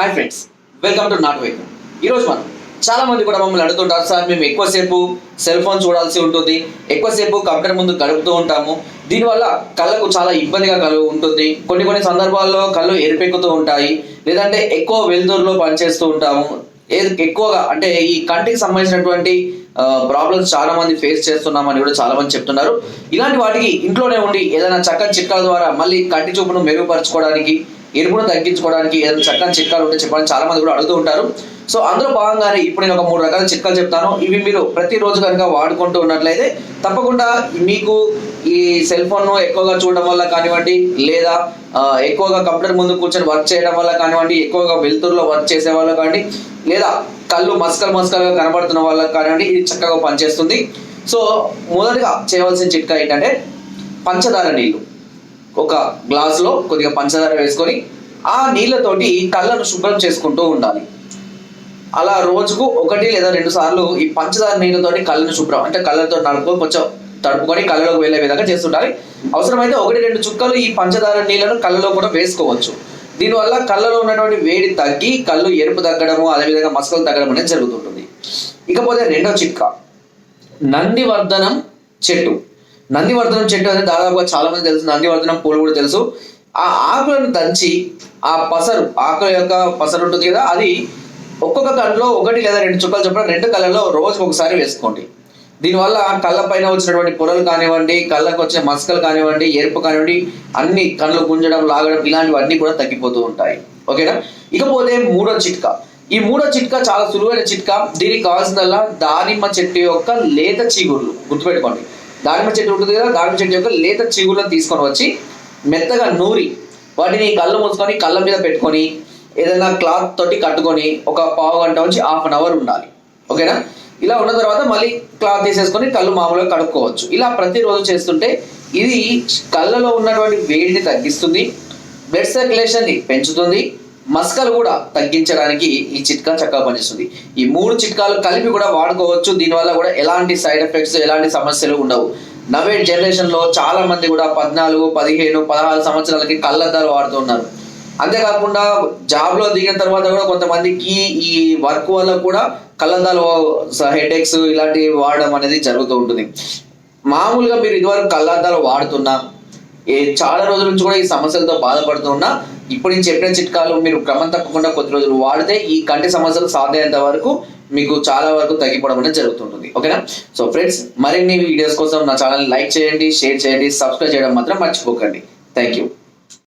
Hi friends welcome to not wait ఈరోజు మనం చాలా మంది కూడా మమ్మల్ని అడుగుతుంటారు సార్ మేము ఎక్కువసేపు సెల్ ఫోన్ చూడాల్సి ఉంటుంది ఎక్కువసేపు కంప్యూటర్ ముందు గడుపుతూ ఉంటాము. దీనివల్ల కళ్ళకు చాలా ఇబ్బందిగా కలుగు ఉంటుంది. కొన్ని కొన్ని సందర్భాల్లో కళ్ళు ఎరిపెక్కుతూ ఉంటాయి లేదంటే ఎక్కువ వెలుతురులో పనిచేస్తూ ఉంటాము. ఏది ఎక్కువగా అంటే ఈ కంటికి సంబంధించినటువంటి ప్రాబ్లమ్స్ చాలా మంది ఫేస్ చేస్తున్నామని కూడా చాలా మంది చెప్తున్నారు. ఇలాంటి వాటికి ఇంట్లోనే ఉండి ఏదైనా చక్కని చిట్కాల ద్వారా మళ్ళీ కంటి చూపును మెరుగుపరచుకోవడానికి ఎరుపును తగ్గించుకోవడానికి ఏదైనా చక్కని చిట్కాలు ఉంటే చెప్పాలని చాలా మంది కూడా అడుగుతూ ఉంటారు. సో అందులో భాగంగానే ఇప్పుడు నేను ఒక మూడు రకాల చిట్కాలు చెప్తాను. ఇవి మీరు ప్రతిరోజు కనుక వాడుకుంటూ ఉన్నట్లయితే తప్పకుండా మీకు ఈ సెల్ ఫోన్ ఎక్కువగా చూడడం వల్ల కానివ్వండి లేదా ఎక్కువగా కంప్యూటర్ ముందు కూర్చొని వర్క్ చేయడం వల్ల కానివ్వండి ఎక్కువగా వెలుతురులో వర్క్ చేసే వాళ్ళు కానివ్వండి లేదా కళ్ళు మస్కలు మస్కలుగా కనబడుతున్న వాళ్ళకి కానివ్వండి ఇది చక్కగా పనిచేస్తుంది. సో మొదటిగా చేయవలసిన చిట్కా ఏంటంటే పంచదార నీళ్ళు. ఒక గ్లాస్లో కొద్దిగా పంచదార వేసుకొని ఆ నీళ్ళతోటి కళ్ళను శుభ్రం చేసుకుంటూ ఉండాలి. అలా రోజుకు ఒకటి లేదా రెండు సార్లు ఈ పంచదార నీళ్ళతోటి కళ్ళను శుభ్రం అంటే కళ్ళతో నడుపుకొని కొంచెం తడుపుకొని కళ్ళలోకి వెళ్ళే విధంగా చేస్తుండాలి. అవసరమైతే ఒకటి రెండు చుక్కలు ఈ పంచదార నీళ్ళను కళ్ళలో కూడా వేసుకోవచ్చు. దీనివల్ల కళ్ళలో ఉన్నటువంటి వేడి తగ్గి కళ్ళు ఎరుపు తగ్గడము అదేవిధంగా మసకలు తగ్గడం అనేది జరుగుతుంటుంది. ఇకపోతే రెండో చిట్కా. నందివర్ధనం చెట్టు. నందివర్ధనం చెట్టు అనేది దాదాపుగా చాలా మంది తెలుసు నందివర్ధనం పూలు కూడా తెలుసు. ఆ ఆకులను దంచి ఆ పసరు ఆకుల యొక్క పసరు ఉంటుంది కదా అది ఒక్కొక్క కళ్ళలో ఒకటి లేదా రెండు చుక్కలు చొప్పున రెండు కళ్ళలో రోజుకు ఒకసారి వేసుకోండి. దీనివల్ల కళ్ళ పైన వచ్చినటువంటి పొరలు కానివ్వండి కళ్ళకు వచ్చే మస్కలు కానివ్వండి ఎరుపు కానివ్వండి అన్ని కళ్ళు గుంజడం లాగడం ఇలాంటివన్నీ కూడా తగ్గిపోతూ ఉంటాయి. ఓకేనా? ఇకపోతే మూడో చిట్కా. ఈ మూడో చిట్కా చాలా సులువైన చిట్కా. దీనికి కావాల్సిందల్లా దానిమ్మ చెట్టు యొక్క లేత చీగుర్లు. గుర్తుపెట్టుకోండి. దానిమ్మ చెట్టు ఉంటుంది కదా దానిమ్మ చెట్టు యొక్క లేత చీగుర్లను తీసుకొని వచ్చి మెత్తగా నూరి వాటిని కళ్ళు మూసుకొని కళ్ళ మీద పెట్టుకొని ఏదైనా క్లాత్ తోటి కట్టుకొని ఒక పావు గంట నుంచి హాఫ్ అన్ అవర్ ఉండాలి. ఓకేనా? ఇలా ఉన్న తర్వాత మళ్ళీ క్లాత్ తీసేసుకొని కళ్ళు మామూలుగా కడుక్కోవచ్చు. ఇలా ప్రతిరోజు చేస్తుంటే ఇది కళ్ళలో ఉన్నటువంటి వేడిని తగ్గిస్తుంది బ్లడ్ సర్క్యులేషన్ని పెంచుతుంది మస్కలు కూడా తగ్గించడానికి ఈ చిట్కా చక్కగా పనిచేస్తుంది. ఈ మూడు చిట్కాలు కలిపి కూడా వాడుకోవచ్చు. దీనివల్ల కూడా ఎలాంటి సైడ్ ఎఫెక్ట్స్ ఎలాంటి సమస్యలు ఉండవు. నవే జనరేషన్లో చాలా మంది కూడా పద్నాలుగు పదిహేను పదహారు సంవత్సరాలకి కళ్ళద్దాలు వాడుతున్నారు అంతేకాకుండా జాబ్లో దిగిన తర్వాత కూడా కొంతమందికి ఈ వర్క్ వల్ల కూడా కళ్ళద్దాలు హెడేక్స్ ఇలాంటివి వాడడం అనేది జరుగుతూ ఉంటుంది. మామూలుగా మీరు ఇదివరకు కళ్ళద్దాలు వాడుతున్నా ఏ చాలా రోజుల నుంచి కూడా ఈ సమస్యలతో బాధపడుతున్నా ఇప్పుడు నేను చెప్పిన చిట్కాలు మీరు క్రమం తప్పకుండా కొద్ది రోజులు వాడితే ఈ కంటి సమస్యలు సాధ్యమైనంత వరకు మీకు చాలా వరకు తగ్గిపోవడం అనేది జరుగుతుంటుంది. ఓకేనా? సో ఫ్రెండ్స్ మరిన్ని వీడియోస్ కోసం నా ఛానల్ లైక్ చేయండి షేర్ చేయండి సబ్స్క్రైబ్ చేయడం మాత్రం మర్చిపోకండి. Thank you